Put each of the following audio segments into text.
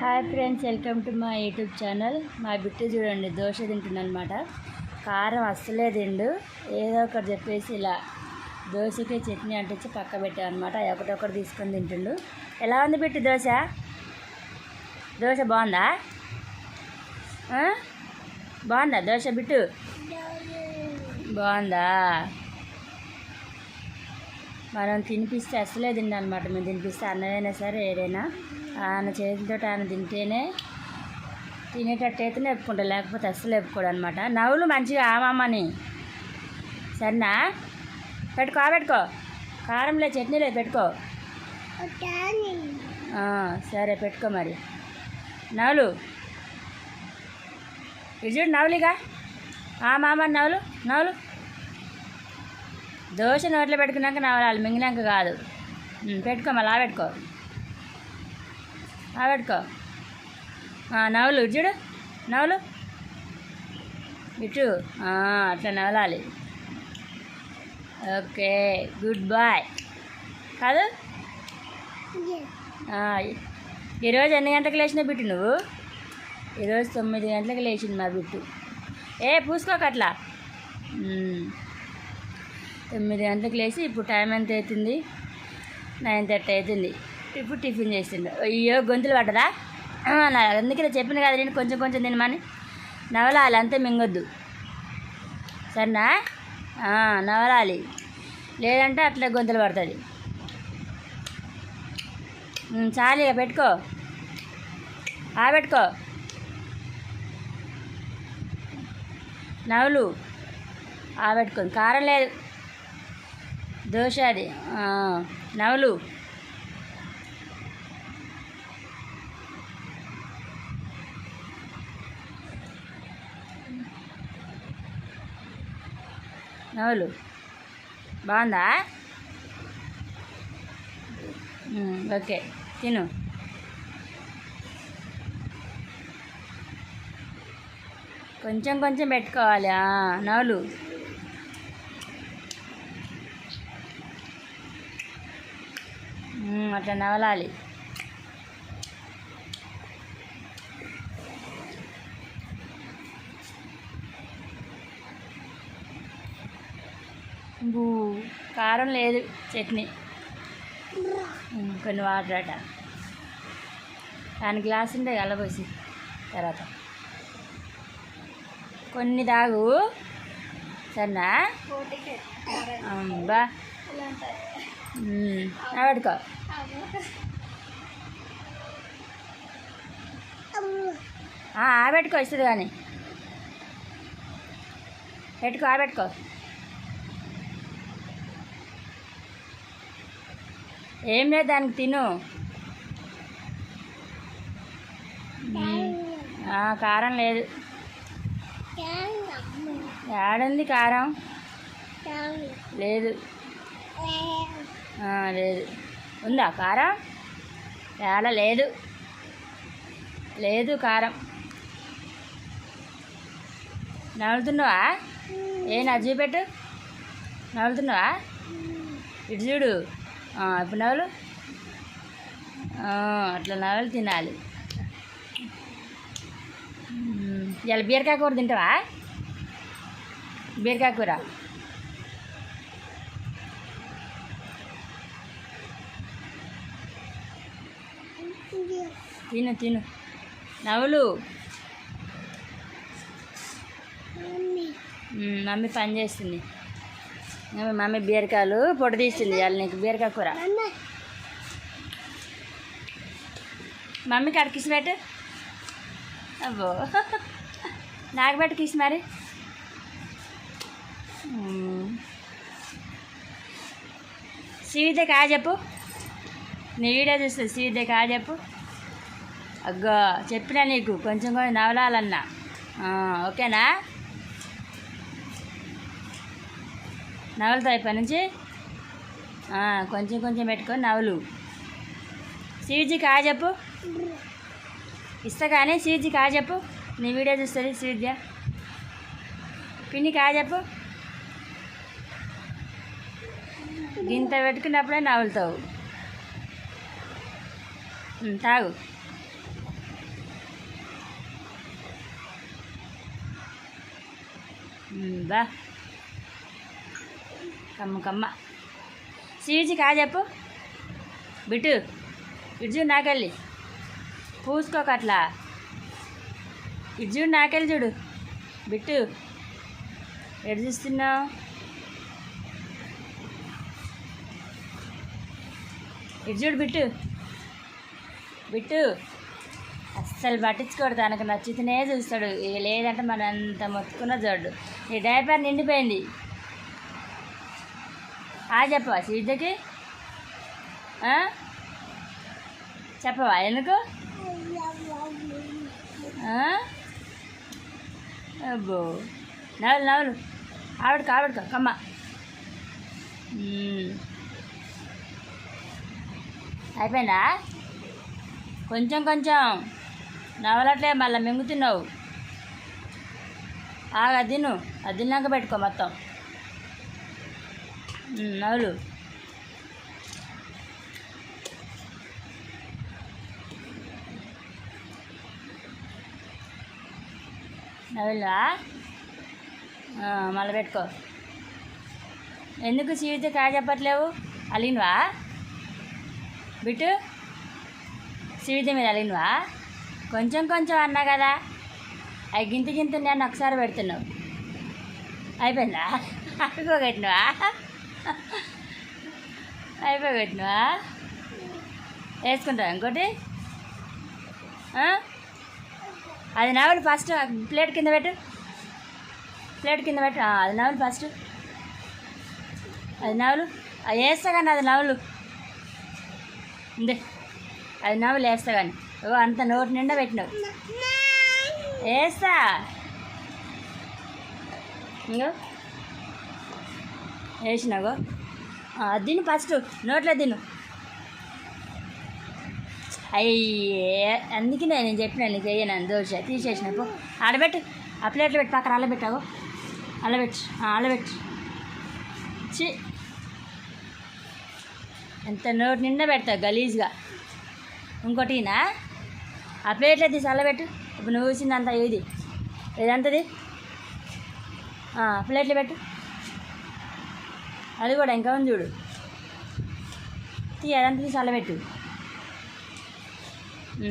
Hi friends welcome to మా YouTube channel మా బిట్టు చూడండి దోశ తింటున్నమాట కారం అస్సలే తిండు. ఏదో ఒకటి చెప్పేసి ఇలా దోశకి చట్నీ అంటించి పక్క పెట్టామన్నమాట ఒకటొకటి తీసుకొని తింటుండు. ఎలా ఉంది బిట్టు దోశ? దోశ బాగుందా? బాగుందా దోశ బిట్టు? బాగుందా? మనం తినిపిస్తే అసలే తిండనమాట మేము తినిపిస్తే అన్నదైనా సరే ఏదైనా ఆయన చేతితో ఆయన తింటేనే తినేటట్టు అయితేనే లేకపోతే అస్సలు ఒప్పుకోడు అనమాట నవ్వులు మంచిగా ఆమమ్మని సరేనా? పెట్టుకో పెట్టుకో. కారంలో చట్నీ పెట్టుకో. సరే పెట్టుకో మరి. నవ్వులు. ఇది చూడు నవ్వులిగా. ఆ మామ నవ్వులు నవ్వులు. దోశ నోట్లో పెట్టుకున్నాక నవలాలి మింగినాక కాదు. పెట్టుకో మళ్ళీ ఆ పెట్టుకో. ఆ పెట్టుకో. నవలు నవ్వులు చూడు నవలు. ఇటు. అట్లా నవలాలి. Okay good bye. కాదు? ఈరోజు ఎన్ని గంటలకు లేచిన బిట్టు నువ్వు? ఈరోజు తొమ్మిది గంటలకు లేచింది మా బిట్టు. ఏ పూసుకోక అట్లా. తొమ్మిది గంటలకు లేచి ఇప్పుడు టైం ఎంత అవుతుంది? నైన్ థర్టీ అవుతుంది. ఇప్పుడు టిఫిన్ చేసిండు. అయ్యో గొంతులు పడ్డదా నా అందుకే చెప్పిన కదా నేను కొంచెం కొంచెం తినమని. నవలాలి అంతే మింగొద్దు. సరేనా? నవలాలి. లేదంటే అట్లా గొంతులు పడుతుంది. చాలు ఇక పెట్టుకో. ఆ పెట్టుకో. నవ్వులు ఆ పెట్టుకో. కారం లేదు. దోశ నవలు. నవలు. బాగుందా? ఓకే తిను. కొంచెం కొంచెం పెట్టుకోవాలి. నవలు మ్మ్, అట్లా నవలాలి. బూ కారం లేదు చట్నీ. కొన్ని వాటర్ అట. దాని గ్లాస్ ఉండే కలబోసి తర్వాత. కొన్ని తాగు. సరేనా? బా. ఆవిడకో ఆబెట్టుకో ఇస్తుంది కానీ. పెట్టుకో ఆబెట్టుకో ఏం లేదు దానికి తిను. కారం లేదు. ఏడుంది కారం? లేదు. లేదు. ఉందా. కారం? ఏడ లేదు. లేదు కారం. నవ్వుతున్నావా? ఏ నజ్జు పెట్టు. నవ్వుతున్నావా? ఇటు చూడు. ఇప్పుడు నవ్వులు. అట్లా నవ్వులు తినాలి. ఇలా బీరకాయ కూర తింటావా? బీరకాయ కూర? తిను తిను. నవ్వులు. మ్మ్, మమ్మీ పని చేస్తుంది. మమ్మీ బీరకాయలు పొడి తీస్తుంది ఇవాళ నీకు బీరకాయ కూర. మమ్మీకి అక్కడ కిసి పెట్టు. అబ్బో. నాకు పెట్టు కిసి మరి. సీవితే కా చెప్పు. నీ వీడియో చూస్తుంది. సీవితే కా చెప్పు. అగ్గో చెప్పినా నీకు. కొంచెం కొంచెం నవలాలన్నా. ఓకేనా? నవలుతాయి పని నుంచి? కొంచెం కొంచెం పెట్టుకొని నవలు. సీజీ కా చెప్పు? ఇస్తా కానీ సీజీ కా చెప్పు? నీ వీడియో చూస్తుంది సీజ్య పిన్ని కా చెప్పు? గింత పెట్టుకున్నప్పుడే నవ్వులుతావు తాగు. బా కమ్మ కమ్మ సీజీ కా చెప్పు బిట్టు ఇడ్జు నాకెళ్ళి పూసుకోక అట్లా ఇడ్జు నాకెళ్ళి చూడు బిట్టు ఎడు చూస్తున్నావు ఇటు చూడు బిట్టు బిట్టు అస్సలు పట్టించుకోడు తనకు నచ్చితేనే చూస్తాడు లేదంటే మన అంత మొత్తుకున్న చూడు ఈ డైపర్ నిండిపోయింది. ఆ చెప్పవా సీతకి చెప్పవా ఎందుకు? అబ్బో. నవ్వులు నవ్వులు. ఆవిడకు ఆవిడకు కమ్మ. అయిపోయిందా? కొంచెం కొంచెం. నవలట్లే మళ్ళీ మింగుతున్నావు. ఆగా తిను. అది తిన్నాక పెట్టుకో మొత్తం. అవును నవ్వులు. నవ్వులా? మళ్ళీ పెట్టుకో. ఎందుకు సీవితే కాయ చెప్పట్లేవు? అలిగినవా? బిట్టు? సీవిత మీద అలిగినవా? కొంచెం కొంచెం అన్నా కదా. అవి గింత గింత నేను ఒకసారి పెడుతున్నావు. అయిపోయిందా? అయిపోగట్టినవా? అయిపోగట్టినవా? వేసుకుంటావు ఇంకోటి? అది నవలు ఫస్ట్ ప్లేట్ కింద పెట్టు. ప్లేట్ కింద పెట్టు. అది నవలు ఫస్ట్. అది నవలు. అది వేస్తా కానీ అది నవలు. ఇందే అది నవ్వులు వేస్తా కానీ. ఓ అంత నోటి నిండా పెట్టినావు. వేస్తా ఇంకో వేసినాగో తిను ఫస్ట్ నోట్లో తిను. అయ్యే అందుకే నేను చెప్పిన నీకు వేయను దోశ తీసేసినప్పు ఆడబెట్టు ఆ ప్లేట్లో పెట్టి పక్కన అల్లబెట్టావు అల్లబెట్టు అల్లబెట్టు చి ఎంత నోటి నిండా పెడతావు గలీజ్గా. ఇంకోటినా ఆ ప్లేట్లో తీసి అల్లబెట్టు ఇప్పుడు నువ్వు చూసిందంతా ఇది. ఇదంతది ప్లేట్లు ప్లేట్లో పెట్టు. అది కూడా ఇంకా ఉంది చూడు. తీ అదంతా తీసి అల్లబెట్టు పెట్టు.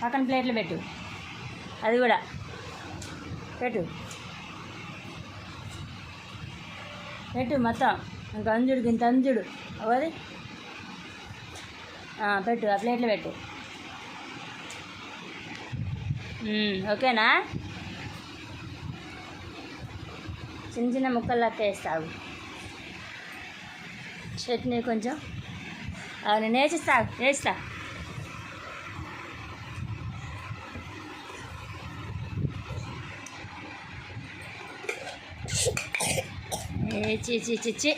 పక్కన ప్లేట్లు పెట్టు. అది కూడా. పెట్టు. పెట్టు మొత్తం. ఇంకా అంజుడు ఇంత అంజుడు అవది పెట్టు ఆ ప్లేట్లో పెట్టు. ఓకేనా చిన్న చిన్న ముక్కలు లెక్క వేస్తావు చట్నీ కొంచెం. అవును నేచిస్తా నేస్తా ఏ చీ చీ చీ చీ.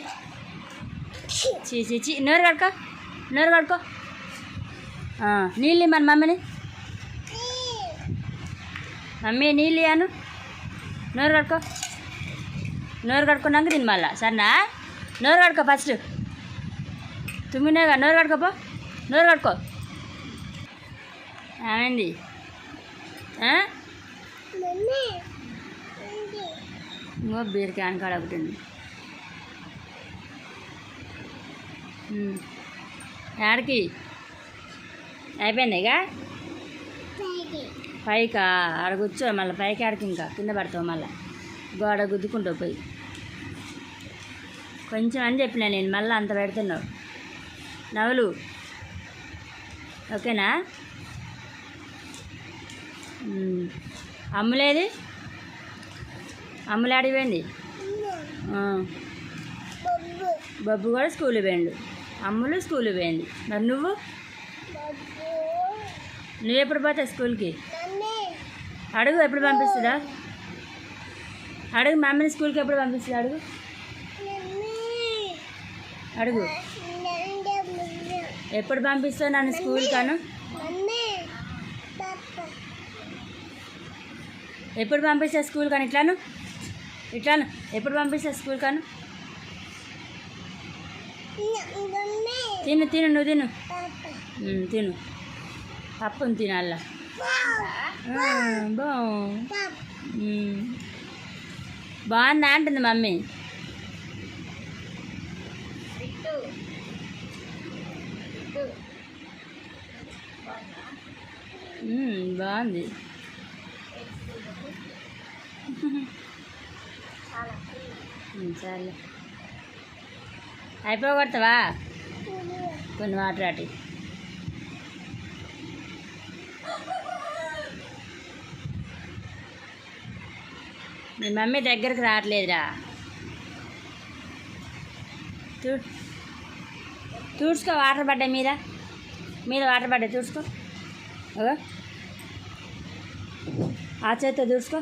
చీ చీ చీ. నోరు కడుకో నోరు కడుకో ఆ, నీళ్ళు మన మమ్మీని మమ్మీ నీళ్ళు ఇయ్యాను. నోరు కడుకో నోరు కడుక్కున్నాక తిని మళ్ళా. సరేనా? నోరు కడుకో ఫస్ట్ తుమ్మినాగా నోరు కడుకోపో నోరు కడుకో ఏమైంది? ఆ? ఇంకో బీరకాయ అనకాడ ఒకటి ఉంది. ఆడికి అయిపోయిందిగా పైకా ఆడ కూర్చో మళ్ళీ పైకి ఆడకి ఇంకా. కింద పడతావు మళ్ళీ. గోడ గుద్దుకుంటావు పోయి. కొంచెం అని చెప్పిన నేను మళ్ళీ అంత పెడుతున్నావు. నవలు ఓకేనా? అమ్ములేది? అమ్ములు ఆడిపోయింది బబ్బు కూడా స్కూల్ పోయిండు. అమ్ములు స్కూల్ పోయింది. మరి నువ్వు? నువ్వు ఎప్పుడు పోతావు స్కూల్కి? అడుగు ఎప్పుడు పంపిస్తుందా? అడుగు మమ్మీని స్కూల్కి ఎప్పుడు పంపిస్తుంది అడుగు? అడుగు. ఎప్పుడు పంపిస్తావు నన్ను స్కూల్ కాను? ఎప్పుడు పంపిస్తా స్కూల్ కానీ? ఇట్లాను? ఇట్లాను. ఎప్పుడు పంపిస్తా స్కూల్ కాను? తిను తిను నువ్వు తిను. తిను. పప్పుని తినాల? బాగుందా అంటుంది మమ్మీ మ్మ్, బాగుంది సర్లే అయిపోగొడతావా కొన్ని వాటర్ అటు మీ మమ్మీ దగ్గరికి రావట్లేదురా. తూ వాటర్ పడ్డా మీద. మీద వాటర్ పడ్డా చూసుకో ఆ చేత్తో చూసుకో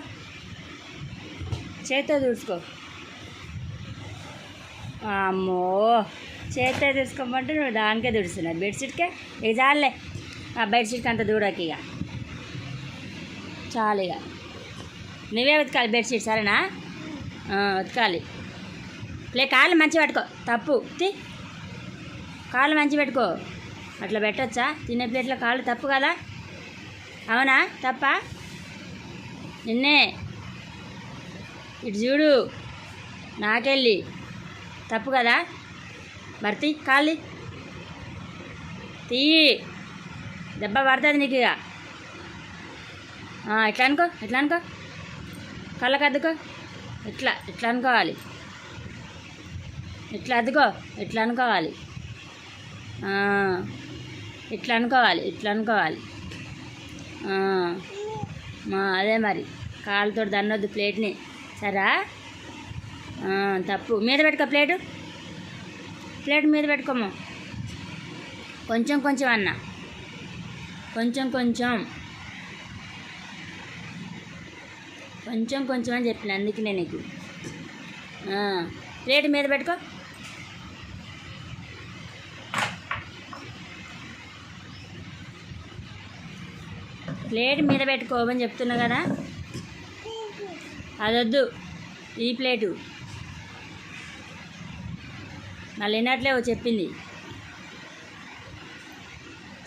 చేత్తో చూసుకో అమ్మో. చేత్తో చూసుకోమంటే నువ్వు దానికే దుడుస్తున్నావు బెడ్షీట్కే? ఇక చాలులే. ఆ బెడ్షీట్కి అంత దూడకి ఇక చాలు ఇక నువ్వే ఉతకాలి బెడ్షీట్ సరేనా? వెతకాలి. లే కాళ్ళు మంచి పెట్టుకో. తప్పు. తి. కాళ్ళు మంచి పెట్టుకో. అట్లా పెట్టచ్చా? తినే ప్లేట్లో కాళ్ళు తప్పు కదా? అవునా? తప్ప? నిన్నే. ఇటు చూడు. నాకెళ్ళి. తప్పు కదా? భర్తీ కాళ్ళు. తీయి దెబ్బ పడుతుంది నీకు ఇక ఎట్లా ఇట్లా అనుకో? ఇట్లా అనుకో? కళ్ళకి అద్దుకో. ఇట్లా ఇట్లా అనుకోవాలి. ఇట్లా అద్దుకో ఇట్లా అనుకోవాలి. ఇట్లా అనుకోవాలి ఇట్లా అనుకోవాలి. మా అదే మరి. కాళ్ళతో దన్నొద్దు ప్లేట్ని. సరా? తప్పు. మీద పెట్టుకో ప్లేటు. ప్లేట్ మీద పెట్టుకోము కొంచెం కొంచెం అన్న. కొంచెం కొంచెం. కొంచెం కొంచెం అని చెప్పిన అందుకనే నీకు. ప్లేట్ మీద పెట్టుకో. ప్లేట్ మీద పెట్టుకోమని చెప్తున్నా కదా. అదొద్దు. ఈ ప్లేటు. మళ్ళీ వినట్లే చెప్పింది.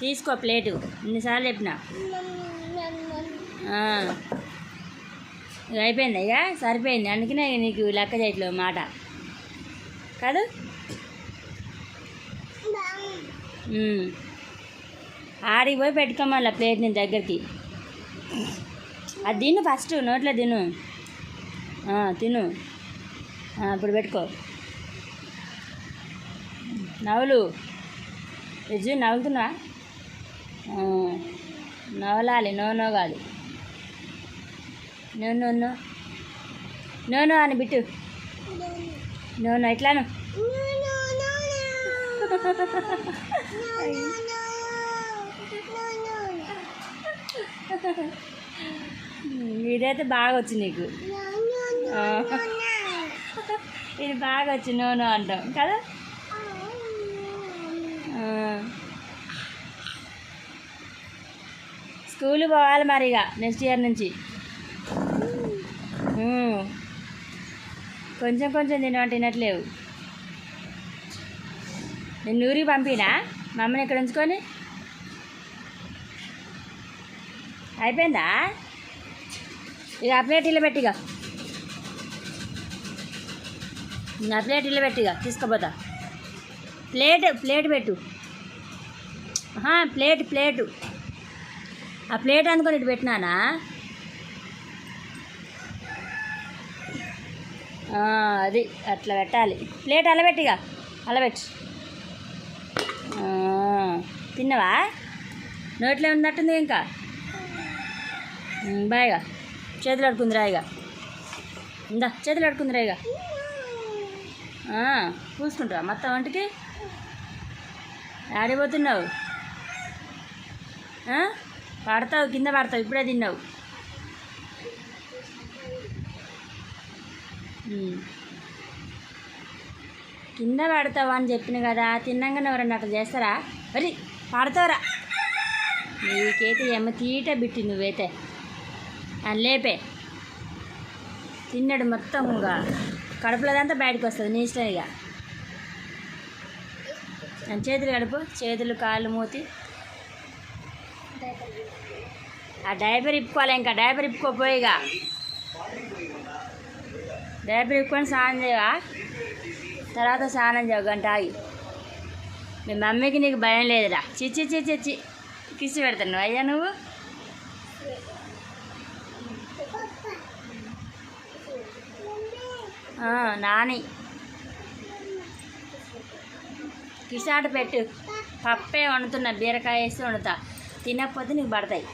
తీసుకో ప్లేటు. ఇన్నిసార్లు చెప్పిన. ఇక అయిపోయింది ఇక? సరిపోయింది. అందుకనే నీకు లెక్క చేయట్లేదు మాట. కాదు? ఆడికి పోయి పెట్టుకోమల్ల ప్లేట్ నీ దగ్గరికి. అది తిను ఫస్ట్ నోట్లో తిను. తిను. ఇప్పుడు పెట్టుకో. నవ్వులు. ఎజ్జు నవ్వుతున్నా ఆ, నవ్వలాలి నో నో కాదు no no no no no అని బిట్టు నో నో ఎట్లాను ఇదైతే బాగా వచ్చింది నీకు. ఇది బాగా వచ్చి నో నో అంటాం కదా? స్కూల్ పోవాలి మరి ఇక నెక్స్ట్ ఇయర్ నుంచి. కొంచెం కొంచెం తినమంటే తినట్లేవు. నేను ఊరికి పంపినా మా అమ్మని ఇక్కడ ఉంచుకొని. అయిపోయిందా? ఇక ఆ ప్లేట్ ఇల్లు పెట్టిగా అప్లేట్ ప్లేట్ ఇల్లు పెట్టిగా తీసుకుపోతా. ప్లేట్ ప్లేట్ పెట్టు. Plate plate. ఆ ప్లేట్ అనుకొని ఇటు పెట్టినానా? అది అట్లా పెట్టాలి. ప్లేట్ అలబెట్టిగా. అలబెట్టు. తిన్నవా? నోట్లో ఉన్నట్టుంది ఇంకా. బాయిగా. చేతులు అడుకుందిరా ఇక. ఇందా చేతులు అడుకుందిరా ఇక. పూసుకుంటావా మొత్తం వంటికి? ఆడిపోతున్నావు పడతావు కింద పడతావు ఇప్పుడే తిన్నావు. కింద పడతావా అని చెప్పిన కదా తిన్నాగానే ఎవరన్నా అట్లా చేస్తారా? మరి పడతావురా. నీకైతే ఎమ్మ తీట బిట్టి నువ్వైతే. అని లేపే. తిన్నాడు మొత్తం ఇక. కడుపులోదంతా బయటకు వస్తుంది నీ ఇష్టం ఇక. అని చేతులు కడుపు చేతులు కాళ్ళు మూతి. ఆ డైపర్ ఇప్పుకోవాలి ఇంకా డైపర్ ఇప్పుకోపోయిగా డైపర్ ఎక్కువని స్నానం చేయవా? తర్వాత స్నానం చేయవు గంట ఆగి. మీ మమ్మీకి నీకు భయం లేదురా. చిచ్చి చిచ్చి చిచ్చి కిసి పెడతాను అయ్యా నువ్వు? నాని. కిసాట పెట్టు. పప్పే వండుతున్నా. బీరకాయ వేసి వండుతా. తినకపోతే నీకు పడతాయి.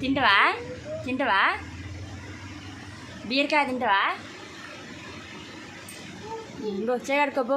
తింటవా? తింటవా? బీరకాయ తింటావా? ఇంకో చేయగడుకోపో